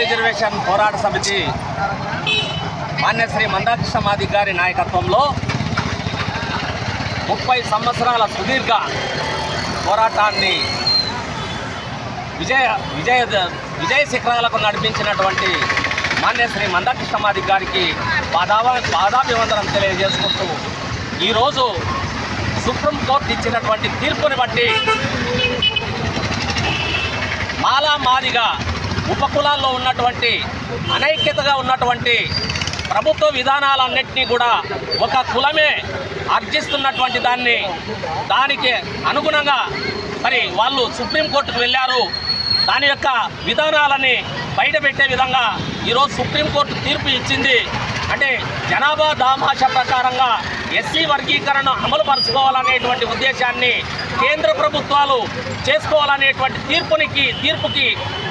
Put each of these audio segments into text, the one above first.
Reservation పోరాట సమితి మాన్యశ్రీ మందాకృష్ణ మాది గారి నాయకత్వంలో ముప్పై సంవత్సరాల సుదీర్ఘ పోరాటాన్ని విజయ విజయ విజయ శిఖరాలకు నడిపించినటువంటి మాన్యశ్రీ మందాకృష్ణ మాది గారికి పాదావ పాదాభివందనం తెలియజేసుకుంటూ ఈరోజు సుప్రీంకోర్టు ఇచ్చినటువంటి తీర్పుని బట్టి మాలా మాదిగా ఉపకులాల్లో ఉన్నటువంటి అనైక్యతగా ఉన్నటువంటి ప్రభుత్వ విధానాలన్నింటినీ కూడా ఒక కులమే అర్జిస్తున్నటువంటి దాన్ని దానికి అనుగుణంగా మరి వాళ్ళు సుప్రీంకోర్టుకు వెళ్ళారు. దాని యొక్క విధానాలని బయటపెట్టే విధంగా ఈరోజు సుప్రీంకోర్టు తీర్పు ఇచ్చింది. అంటే జనాభా దామాష ప్రకారంగా ఎస్సీ వర్గీకరణ అమలు పరచుకోవాలనేటువంటి ఉద్దేశాన్ని కేంద్ర ప్రభుత్వాలు చేసుకోవాలనేటువంటి తీర్పునికి తీర్పుకి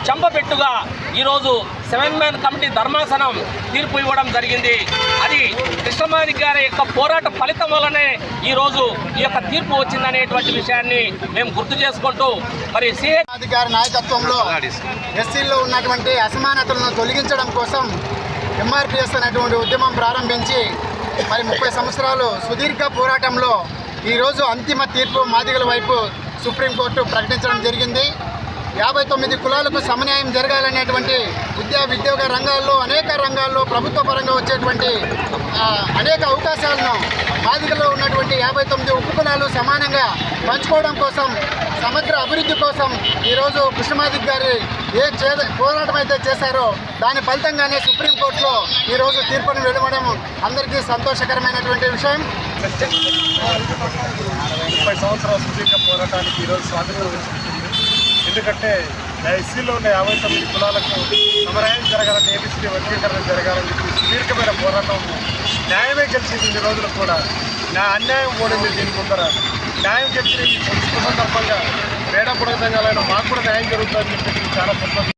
చంపపెట్టుగా ఈరోజు సెవెన్ మ్యాన్ కమిటీ ధర్మాసనం తీర్పు ఇవ్వడం జరిగింది. అది కృష్ణమాది గారి యొక్క పోరాట ఫలితం వల్లనే ఈరోజు ఈ యొక్క తీర్పు వచ్చిందనేటువంటి విషయాన్ని మేము గుర్తు చేసుకుంటూ మరి సిహెచ్ అధికారి నాయకత్వంలో ఎస్సీల్లో ఉన్నటువంటి అసమానతలను తొలగించడం కోసం ఎంఆర్పిఎస్ అనేటువంటి ఉద్యమం ప్రారంభించి మరి ముప్పై సంవత్సరాలు సుదీర్ఘ పోరాటంలో ఈరోజు అంతిమ తీర్పు మాదిగల వైపు సుప్రీంకోర్టు ప్రకటించడం జరిగింది. యాభై తొమ్మిది కులాలకు సమన్యాయం జరగాలనేటువంటి విద్యా ఉద్యోగ రంగాల్లో అనేక రంగాల్లో ప్రభుత్వ పరంగా వచ్చేటువంటి అనేక అవకాశాలను మాదిగలో ఉన్నటువంటి యాభై తొమ్మిది ఉప కులాలు సమానంగా పంచుకోవడం కోసం సమగ్ర అభివృద్ధి కోసం ఈరోజు కృష్ణమాదిక్ గారి ఏ చే పోరాటం అయితే చేశారో దాని ఫలితంగానే సుప్రీంకోర్టులో ఈరోజు తీర్పును వెలువడం అందరికీ సంతోషకరమైనటువంటి విషయం. ముప్పై సంవత్సరాల సుదీర్ఘ పోరాటానికి ఈరోజు స్వాతంత్రం వచ్చింది. ఎందుకంటే ఎస్సీలో ఉన్న యాభై తొమ్మిది కులాలకు సమరాయం జరగాలని ఏబిసిడి వర్గీకరణ జరగాలని చెప్పి సుదీర్ఘమైన పోరాటం న్యాయమే గెలిచింది ఇన్ని రోజులు కూడా. నా అన్యాయం ఓడింది దీని ముందర. న్యాయం గెలిచిన ఈ శుభ మాకు కూడా న్యాయం జరుగుతుందని చెప్పి చాలా సంతోషం.